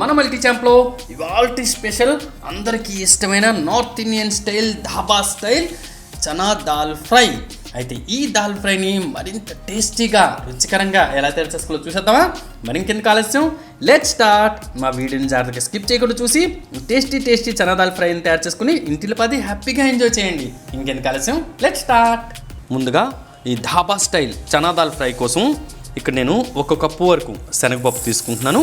మన మల్టీ ఛాంప్లో ఇవాల్టి స్పెషల్ అందరికీ ఇష్టమైన north Indian style dhaba style chana dal fry. అయితే ఈ దాల్ ఫ్రైని మరింత టేస్టీగా రుచికరంగా ఎలా తయారు చేసుకోవాలో చూసేద్దామా? మరి ఇంకెందుకు ఆలస్యం? లెట్ స్టార్ట్ మా వీడియోని జాగ్రత్తగా స్కిప్ చేయకుండా చూసి టేస్టీ టేస్టీ చనా దాల్ ఫ్రైని తయారు చేసుకుని ఇంటిలో పది హ్యాపీగా ఎంజాయ్ చేయండి. ఇంకెందుకు ఆలస్యం? లెట్ స్టార్ట్ ముందుగా ఈ ధాబా స్టైల్ చనా దాల్ ఫ్రై కోసం ఇక్కడ నేను ఒక కప్పు వరకు శనగపప్పు తీసుకుంటున్నాను.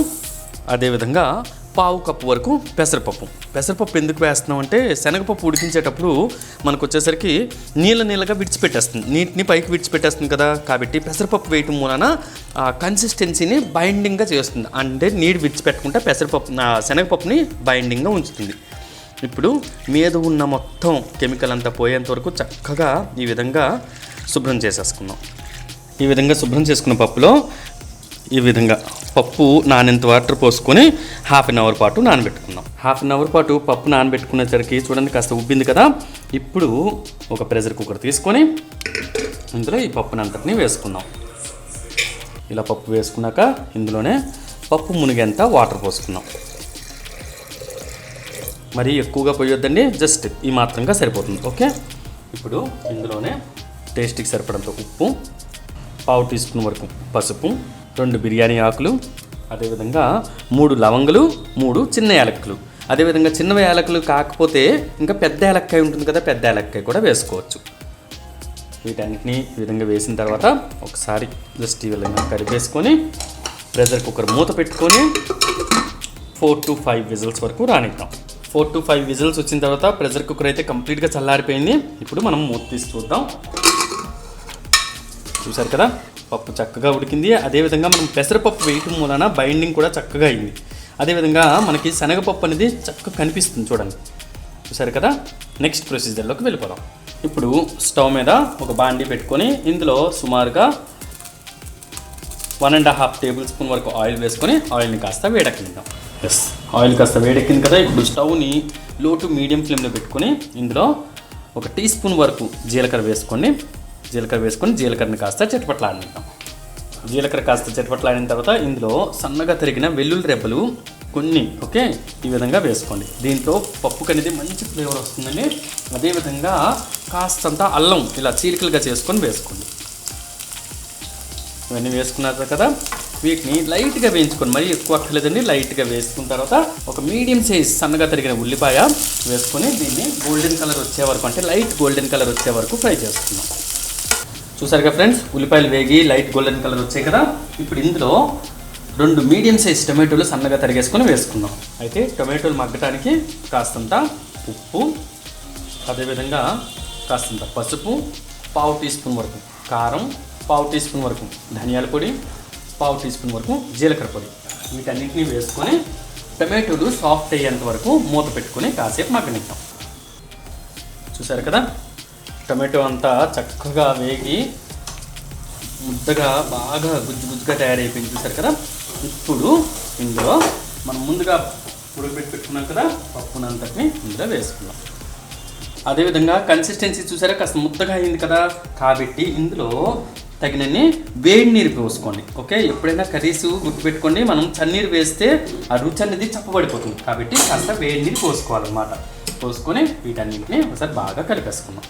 అదేవిధంగా పావు కప్పు వరకు పెసరపప్పు. పెసరపప్పు ఎందుకు వేస్తున్నాం అంటే శనగపప్పు ఉడికించేటప్పుడు మనకు వచ్చేసరికి నీళ్ళ నీళ్ళగా విడిచిపెట్టేస్తుంది. నీటిని పైకి విడిచిపెట్టేస్తుంది కదా. కాబట్టి పెసరపప్పు వేయటం మూలన కన్సిస్టెన్సీని బైండింగ్గా చేస్తుంది. అంటే నీరు విడిచిపెట్టకుండా పెసరపప్పు శనగపప్పుని బైండింగ్గా ఉంచుతుంది. ఇప్పుడు మీద ఉన్న మొత్తం కెమికల్ అంతా పోయేంత వరకు చక్కగా ఈ విధంగా శుభ్రం చేసేసుకుందాం. ఈ విధంగా శుభ్రం చేసుకున్న పప్పులో ఈ విధంగా పప్పు నానెంత వాటర్ పోసుకొని హాఫ్ అన్ అవర్ పాటు నానబెట్టుకుందాం. హాఫ్ అన్ అవర్ పాటు పప్పు నానబెట్టుకునేసరికి చూడండి కాస్త ఉబ్బింది కదా. ఇప్పుడు ఒక ప్రెషర్ కుక్కర్ తీసుకొని ఇందులో ఈ పప్పుని అంతటిని వేసుకుందాం. ఇలా పప్పు వేసుకున్నాక ఇందులోనే పప్పు మునిగేంత వాటర్ పోసుకుందాం. మరీ ఎక్కువగా పోయొద్దండి జస్ట్ ఈ మాత్రంగా సరిపోతుంది ఓకే? ఇప్పుడు ఇందులోనే టేస్ట్కి సరిపడంత ఉప్పు పావు టీ స్పూన్ వరకు పసుపు రెండు బిర్యానీ ఆకులు అదేవిధంగా మూడు లవంగులు మూడు చిన్న యాలకులు. అదేవిధంగా చిన్న యాలకులు కాకపోతే ఇంకా పెద్ద యాలక్కాయ ఉంటుంది కదా పెద్ద యాలక్కాయ కూడా వేసుకోవచ్చు. వీటన్నిటిని ఈ విధంగా వేసిన తర్వాత ఒకసారి జస్ట్ ఈ విధంగా కలిపేసుకొని ప్రెషర్ కుక్కర్ మూత పెట్టుకొని ఫోర్ టు ఫైవ్ విజిల్స్ వరకు రానిద్దాం. ఫోర్ టు ఫైవ్ విజిల్స్ వచ్చిన తర్వాత ప్రెషర్ కుక్కర్ అయితే కంప్లీట్గా చల్లారిపోయింది. ఇప్పుడు మనం మూత తీసి చూద్దాం. చూసారు కదా? పప్పు చక్కగా ఉడికింది. అదేవిధంగా మనం పెసరపప్పు వేయటం మూలన బైండింగ్ కూడా చక్కగా అయింది. అదేవిధంగా మనకి శనగపప్పు అనేది చక్కగా కనిపిస్తుంది చూడండి. చూసారు కదా? నెక్స్ట్ ప్రొసీజర్లోకి వెళ్ళిపోదాం. ఇప్పుడు స్టవ్ మీద ఒక బాండీ పెట్టుకొని ఇందులో సుమారుగా one and half table spoon వరకు ఆయిల్ వేసుకొని ఆయిల్ని కాస్త వేడెక్కిద్దాం ఎస్ ఆయిల్ కాస్త వేడెక్కింది కదా? ఇప్పుడు స్టవ్ని లో టు మీడియం ఫ్లేమ్లో పెట్టుకొని ఇందులో ఒక టీ స్పూన్ వరకు జీలకర్ర వేసుకోండి జీలకర్ర వేసుకొని జీలకర్రని కాస్త చిటపట్లాడిద్దాం జీలకర్ర కాస్త చిటపట్లాడిన తర్వాత ఇందులో సన్నగా తరిగిన వెల్లుల్లి రెబ్బలు కొన్ని ఓకే ఈ విధంగా వేసుకోండి. దీంట్లో పప్పుకు అనేది మంచి ఫ్లేవర్ వస్తుందండి. అదేవిధంగా కాస్తంత అల్లం ఇలా చీలికలుగా చేసుకొని వేసుకోండి. ఇవన్నీ వేసుకున్నారు కదా. వీటిని లైట్గా వేయించుకొని మరీ ఎక్కువ అక్కర్లేదండి. లైట్గా వేసుకున్న తర్వాత ఒక మీడియం సైజ్ సన్నగా తరిగిన ఉల్లిపాయ వేసుకొని దీన్ని గోల్డెన్ కలర్ వచ్చే వరకు అంటే లైట్ గోల్డెన్ కలర్ వచ్చే వరకు ఫ్రై చేసుకుందాం. చూసారుగా ఫ్రెండ్స్? ఉల్లిపాయలు వేగి లైట్ గోల్డెన్ కలర్ వచ్చాయి కదా? ఇప్పుడు ఇందులో రెండు మీడియం సైజ్ టొమాటోలు సన్నగా తరిగేసుకొని వేసుకుందాం. అయితే టొమాటోలు మగ్గటానికి కాస్తంత ఉప్పు అదేవిధంగా కాస్తంత పసుపు పావు టీ స్పూన్ వరకు కారం పావు టీ స్పూన్ వరకు ధనియాల పొడి పావు టీ స్పూన్ వరకు జీలకర్ర పొడి. వీటన్నింటినీ వేసుకొని టమాటోలు సాఫ్ట్ అయ్యేంత వరకు మూత పెట్టుకొని కాసేపు మగ్గనిద్దాం. చూసారు కదా? టమాటో అంతా చక్కగా వేగి ముద్దగా బాగా గుజ్జు గుజ్జుగా తయారైపోయింది చూసారు కదా? ఇప్పుడు ఇందులో మనం ముందుగా ఉడకబెట్టి పెట్టుకున్నాం కదా పప్పునంతటిని ఇందులో వేసుకున్నాం అదేవిధంగా కన్సిస్టెన్సీ చూసారా? కాస్త ముద్దగా అయింది కదా? కాబట్టి ఇందులో తగినన్ని వేడి నీరు పోసుకోండి ఓకే? ఎప్పుడైనా కర్రీస్ గుర్తుపెట్టుకోండి మనం చన్నీరు వేస్తే ఆ రుచి అనేది చప్పబడిపోతుంది. కాబట్టి కాస్త వేడి నీరు పోసుకోవాలన్నమాట. పోసుకొని వీటన్నింటినీ ఒకసారి బాగా కలిపేసుకున్నాం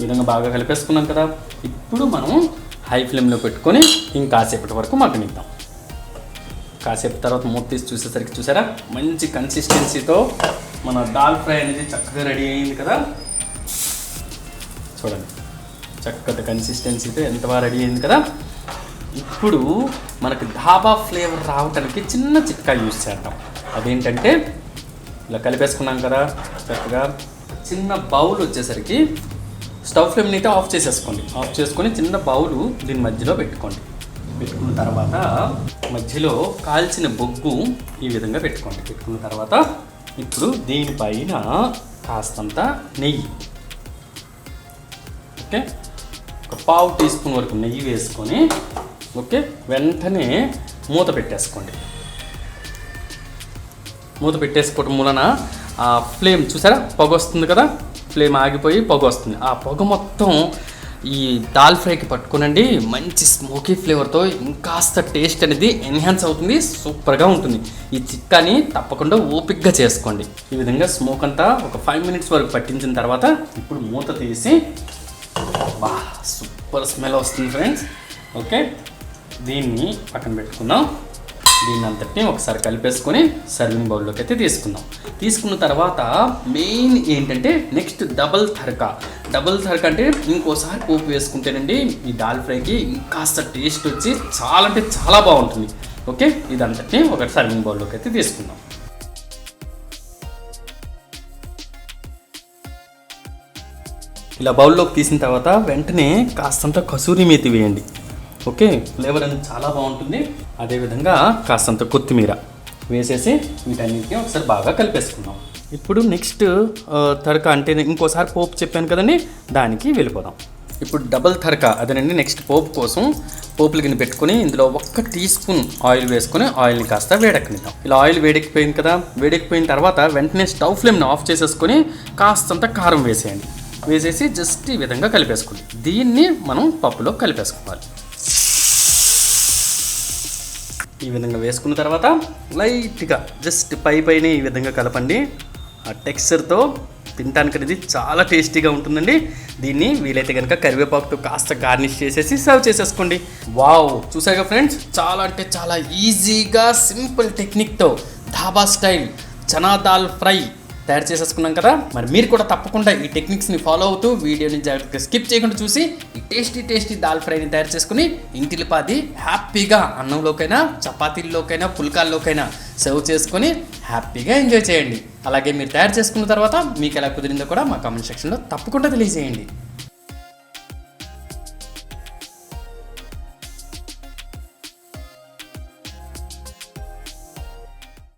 ఈ విధంగా బాగా కలిపేసుకున్నాం కదా. ఇప్పుడు మనం హై ఫ్లేమ్లో పెట్టుకొని ఇంకాసేపటి వరకు మగ్గనిద్దాం. కాసేపు తర్వాత మూత తీసి చూసేసరికి చూసారా? మంచి కన్సిస్టెన్సీతో మన దాల్ ఫ్రై అనేది చక్కగా రెడీ అయింది కదా. చూడండి. చక్కటి కన్సిస్టెన్సీతో ఎంత బాగా రెడీ అయింది కదా. ఇప్పుడు మనకి ధాబా ఫ్లేవర్ రావడానికి చిన్న చిట్కా యూజ్ చేద్దాం. అదేంటంటే ఇలా కలిపేసుకున్నాం కదా చక్కగా చిన్న బౌల్ వచ్చేసరికి స్టవ్ ఫ్లేమ్ అయితే ఆఫ్ చేసేసుకోండి. ఆఫ్ చేసుకొని చిన్న బౌలు దీని మధ్యలో పెట్టుకోండి. పెట్టుకున్న తర్వాత మధ్యలో కాల్చిన బొగ్గు ఈ విధంగా పెట్టుకోండి. పెట్టుకున్న తర్వాత ఇప్పుడు దీనిపైన కాస్తంత నెయ్యి. ఓకే? ఒక పావు టీ స్పూన్ వరకు నెయ్యి వేసుకొని ఓకే? వెంటనే మూత పెట్టేసుకోండి. మూత పెట్టేసుకోవటం మూలన ఆ ఫ్లేమ్ చూసారా? పొగ వస్తుంది కదా? ఫ్లేమ్ ఆగిపోయి పొగ వస్తుంది. ఆ పొగ మొత్తం ఈ దాల్ ఫ్రైకి పట్టుకునండి. మంచి స్మోకీ ఫ్లేవర్తో ఇంకాస్త టేస్ట్ అనేది ఎన్హాన్స్ అవుతుంది సూపర్గా ఉంటుంది. ఈ చిక్కాని తప్పకుండా ఓపిక్గా చేసుకోండి. ఈ విధంగా స్మోక్ అంతా ఒక ఫైవ్ మినిట్స్ వరకు పట్టించిన తర్వాత ఇప్పుడు మూత తీసి బా సూపర్ స్మెల్ వస్తుంది ఫ్రెండ్స్ ఓకే దీన్ని పక్కన పెట్టుకుందాం. దీన్ని అంతటిని ఒకసారి కలిపేసుకొని సర్వింగ్ బౌల్లోకి అయితే తీసుకుందాం. తీసుకున్న తర్వాత మెయిన్ ఏంటంటే next double tadka double tadka అంటే ఇంకోసారి పోపు వేసుకుంటేనండి ఈ దాల్ ఫ్రైకి ఇంకాస్త టేస్ట్ వచ్చి చాలా అంటే చాలా బాగుంటుంది. ఓకే? ఇదంతటిని ఒక సర్వింగ్ బౌల్లోకి అయితే తీసుకుందాం. ఇలా బౌల్లోకి తీసిన తర్వాత వెంటనే కాస్తంత కసూరి మేతి వేయండి. ఓకే ఫ్లేవర్ అనేది చాలా బాగుంటుంది. అదేవిధంగా కాస్తంత కొత్తిమీర వేసేసి వీటన్నిటిని ఒకసారి బాగా కలిపేసుకుందాం. ఇప్పుడు నెక్స్ట్ తడక అంటే ఇంకోసారి పోపు చెప్పాను కదండి దానికి వెళ్ళిపోదాం. ఇప్పుడు డబల్ తడక అదేనండి నెక్స్ట్ పోపు కోసం పోపులు గిన్నె పెట్టుకొని ఇందులో ఒక్క టీ స్పూన్ ఆయిల్ వేసుకొని ఆయిల్ని కాస్త వేడెక్కనిద్దాం. ఇలా ఆయిల్ వేడెక్కిపోయింది కదా వేడెక్కిపోయిన తర్వాత వెంటనే స్టవ్ ఫ్లేమ్ని ఆఫ్ చేసేసుకొని కాస్తంత కారం వేసేయండి. వేసేసి జస్ట్ ఈ విధంగా కలిపేసుకోండి. దీన్ని మనం పప్పులో కలిపేసుకోవాలి. ఈ విధంగా వేసుకున్న తర్వాత లైట్గా జస్ట్ పై పైన ఈ విధంగా కలపండి. ఆ టెక్స్చర్తో తినడానికి అనేది చాలా టేస్టీగా ఉంటుందండి. దీన్ని వీలైతే కనుక కరివేపాకుతో కాస్త గార్నిష్ చేసేసి సర్వ్ చేసేసుకోండి. వావ్! చూసారుగా ఫ్రెండ్స్? చాలా అంటే చాలా ఈజీగా సింపుల్ టెక్నిక్తో ధాబా స్టైల్ చనా దాల్ ఫ్రై తయారు చేసేసుకున్నాం కదా. మరి మీరు కూడా తప్పకుండా ఈ టెక్నిక్స్ని ఫాలో అవుతూ వీడియోని జాగ్రత్తగా స్కిప్ చేయకుండా చూసి ఈ టేస్టీ టేస్టీ దాల్ ఫ్రైని తయారు చేసుకుని ఇంటిలిపాది హ్యాపీగా అన్నంలోకైనా చపాతీల్లోకైనా పుల్కాల్లోకైనా సర్వ్ చేసుకొని హ్యాపీగా ఎంజాయ్ చేయండి. అలాగే మీరు తయారు చేసుకున్న తర్వాత మీకు ఎలా కుదిరిందో కూడా మా కామెంట్ సెక్షన్లో తప్పకుండా తెలియజేయండి.